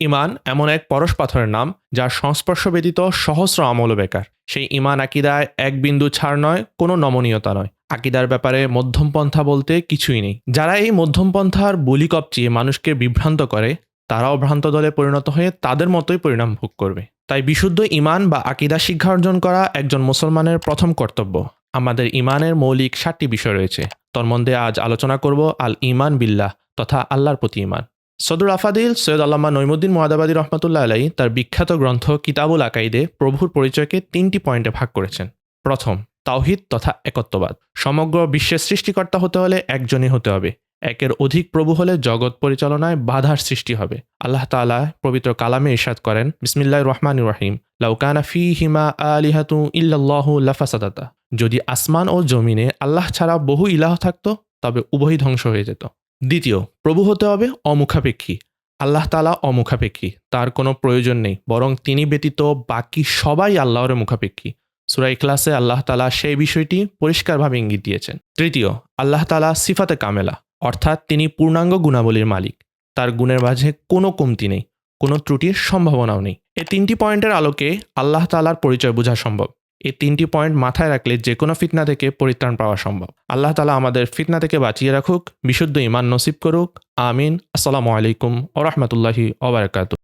ইমান এমন এক পরশ পাথরের নাম, যার সংস্পর্শ ব্যতীত সহস্র আমল বেকার। সেই ইমান আকিদায় এক বিন্দু ছাড় নয়, কোনো নমনীয়তা নয়। আকিদার ব্যাপারে মধ্যমপন্থা বলতে কিছুই নেই। যারা এই মধ্যমপন্থার বলি কপচিয়ে মানুষকে বিভ্রান্ত করে, তারাও ভ্রান্ত দলে পরিণত হয়ে তাদের মতোই পরিণাম ভোগ করবে। তাই বিশুদ্ধ ইমান বা আকিদা শিক্ষা অর্জন করা একজন মুসলমানের প্রথম কর্তব্য। আমাদের ইমানের মৌলিক সাতটি বিষয় রয়েছে। তোর মধ্যে আজ আলোচনা করব আল ইমান বিল্লাহ তথা আল্লাহর প্রতি ইমান। সদুর আফাদিল সৈয়দ আল্লামা নৈমুদ্দিন মোয়াদাবাদী রহমতুল্লাহ আলাই তার বিখ্যাত গ্রন্থ কিতাবুল আকাইদে প্রভুর পরিচয়কে তিনটি পয়েন্টে ভাগ করেছেন। প্রথম, তাওহিদ তথা একত্ববাদ। সমগ্র বিশ্বের সৃষ্টিকর্তা হতে হলে একজনই হতে হবে। একের অধিক প্রভু হলে জগৎ পরিচালনায় বাধার সৃষ্টি হবে। আল্লাহ তাআলা পবিত্র কালামে ইরশাদ করেন বিসমিল্লাহ রহমান রাহিম লাউকানা ফি হিমা আলিহাতু ইল্লাল্লাহু লাফাসাদাতা। যদি আসমান ও জমিনে আল্লাহ ছাড়া বহু ইলাহ থাকতো, তবে উভয়ই ধ্বংস হয়ে যেত। দ্বিতীয়, প্রভু হতে হবে অমুখাপেক্ষী। আল্লাহ তালা অমুখাপেক্ষী, তার কোনো প্রয়োজন নেই, বরং তিনি ব্যতীত বাকি সবাই আল্লাহর মুখাপেক্ষী। সুরা ইখলাসে আল্লাহ তালা সেই বিষয়টি পরিষ্কারভাবে ইঙ্গিত দিয়েছেন। তৃতীয়, আল্লাহ তালা সিফাতে কামেলা, অর্থাৎ তিনি পূর্ণাঙ্গ গুণাবলীর মালিক। তার গুণের মাঝে কোনো কমতি নেই, কোনো ত্রুটির সম্ভাবনাও নেই। এই তিনটি পয়েন্টের আলোকে আল্লাহ তালার পরিচয় বোঝা সম্ভব। এই তিনটি পয়েন্ট মাথায় রাখলে যে কোনো ফিতনা থেকে পরিত্রাণ পাওয়া সম্ভব। আল্লাহ তালা আমাদের ফিতনা থেকে বাঁচিয়ে রাখুক, বিশুদ্ধ ইমান নসিব করুক। আমিন। আসসালামু আলাইকুম ও রহমতুল্লাহি ওবরাকাতু